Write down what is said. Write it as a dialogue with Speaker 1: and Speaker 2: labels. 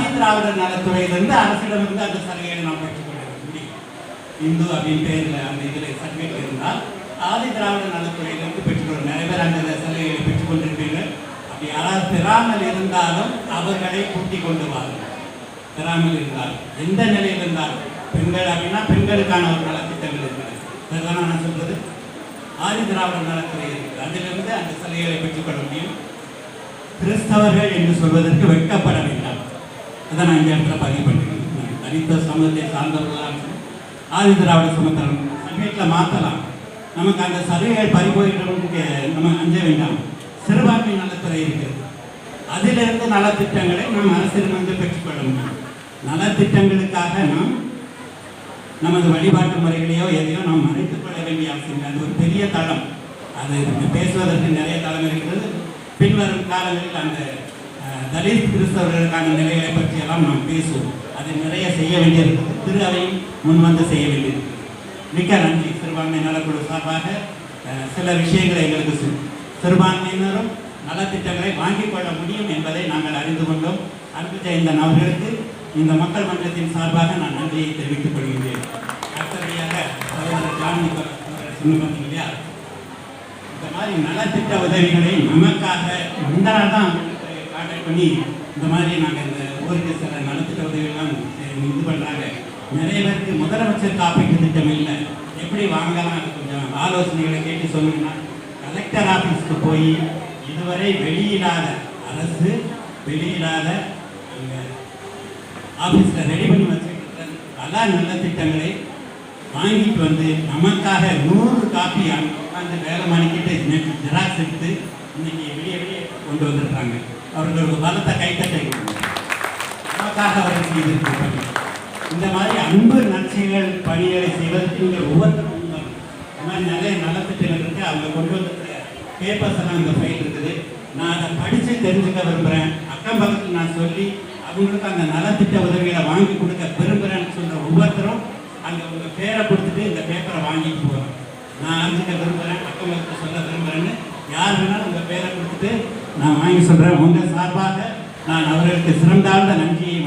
Speaker 1: திராவிடர் நலத்துறையிலிருந்து அரசிடமிருந்து அந்த சலுகைகளை நாம் பெற்றுக்கொள்ள முடியும் இந்து அப்படின்னு பேரில் அந்த இதில் சர்டிஃபிகேட் இருந்தால் ஆதி திராவிட நலத்துறையிலிருந்து பெற்றுக்கொள்ள நிறைய பேர் அந்த சலுகைகளை பெற்றுக்கொண்டிருப்பீர்கள். அப்படி யாராவது பெறாமல் இருந்தாலும் அவர்களை கூட்டிக் கொண்டு வாருங்கள். பெறாமல் இருந்தால் எந்த நிலையில் இருந்தாலும் பெண்கள் அப்படின்னா பெண்களுக்கான ஒரு நலத்திட்டங்கள் இருக்கிறது. அதுதானே நான் சொல்வது ஆதி திராவிட நலத்துறை இருக்குது அதிலிருந்து அந்த சலுகைகளை பெற்றுக்கொள்ள முடியும். கிறிஸ்தவர்கள் என்று சொல்வதற்கு வெட்கப்பட வேண்டாம். அதை நான் இந்த இடத்துல பதிவு பண்ணிக்கிறேன் நான் தனித்த சமூகத்தை சார்ந்தவர்களாக ஆதி திராவிட சமத்தரம் சமயத்தில் மாற்றலாம் நமக்கு அந்த சலுகைகள் பறிபோயிட்டு நம்ம அஞ்ச வேண்டாம். சிறுபான்மை நலத்துறை இருக்கிறது அதிலிருந்து நலத்திட்டங்களை நாம் அரசிடமிருந்து பெற்றுக்கொள்ள முடியும். நலத்திட்டங்களுக்காக நாம் நமது வழிபாட்டு முறைகளையோ எதையோ நாம் மறைத்துக் கொள்ள வேண்டிய அவசியம் இல்லை. அது ஒரு பெரிய தளம். அது பேசுவதற்கு நிறைய தளம் இருக்கிறது. பின்வரும் காலங்களில் அந்த தலித் கிறிஸ்தவர்களுக்கான நிலைகளை பற்றியெல்லாம் நாம் பேசுவோம். அது நிறைய செய்ய வேண்டியிருக்கிறது திரு முன்வந்து முன் செய்ய வேண்டியிருக்கிறது மிக்க நன்றி. சிறுபான்மை நலக்குழு சார்பாக சில விஷயங்களை எங்களுக்கு சொ- சிறுபான்மையினரும் நலத்திட்டங்களை வாங்கிக் கொள்ள முடியும் என்பதை நாங்கள் அறிந்து கொண்டோம். அன்பு ஜெயந்தன் அவர்களுக்கு இந்த மக்கள் மன்றத்தின் சார்பாக நான் நன்றியை தெரிவித்துக் கொள்கிறேன் அடுத்தபடியாக சகோதரர் இல்லையா இந்த மாதிரி நலத்திட்ட உதவிகளை நமக்காக இந்த தான் கான்டாக்ட் பண்ணி இந்த மாதிரி நாங்கள் இந்த ஊருக்கு சில நலத்திட்ட உதவிகள்லாம் சரி, இது பண்ணுறாங்க நிறைய பேருக்கு முதலமைச்சர் காப்பீட்டு திட்டம் இல்லை. எப்படி வாங்கலாம் கொஞ்சம் ஆலோசனைகளை கேட்டு சொன்னீங்கன்னா கலெக்டர் ஆஃபீஸ்க்கு போய் இதுவரை வெளியிடாத அரசு வெளியிடாத ஆஃபீஸில் ரெடி பண்ணி வச்சுருக்கிற பல நல்ல திட்டங்களை வாங்கிட்டு வந்து நமக்காக நூறு காப்பி அங்கே உட்காந்து வேலை மணிக்கிட்டு ஜெராக்ஸ் எடுத்து இன்னைக்கு வெளியே வெளியே கொண்டு வந்திருக்காங்க அவர்களுக்கு பலத்த கைத்தட்டை நமக்காக அவர்கள் செய்திருக்கிறார்கள். இந்த மாதிரி அன்பு நற்செயல்கள் பணிகளை செய்வதற்கு நீங்கள் ஒவ்வொருத்தரும் இந்த மாதிரி நிறைய நலத்திட்டங்கள் இருக்கு. அவங்க கொண்டு வந்திருக்கிற பேப்பர்ஸ் எல்லாம் இந்த ஃபைல் இருக்குது. நான் அதை படித்து தெரிஞ்சுக்க விரும்புகிறேன் அக்கம் பக்கத்தில் நான் சொல்லி அவங்களுக்கு அந்த நலத்திட்ட உதவிகளை வாங்கி கொடுக்க விரும்புகிறேன்னு சொல்கிற ஒவ்வொருத்தரும் அங்கே உங்கள் பேரை கொடுத்துட்டு இந்த பேப்பரை வாங்கிட்டு போகிறோம் நான் அறிஞ்சிக்க விரும்புகிறேன் அக்கம் பக்கத்தில் சொல்ல விரும்புகிறேன்னு யார் வேணாலும் உங்கள் பேரை கொடுத்துட்டு நான் வாங்கி சொல்கிறேன் உங்கள் சார்பாக நான் அவர்களுக்கு சிறந்தாழ்ந்த நன்றியை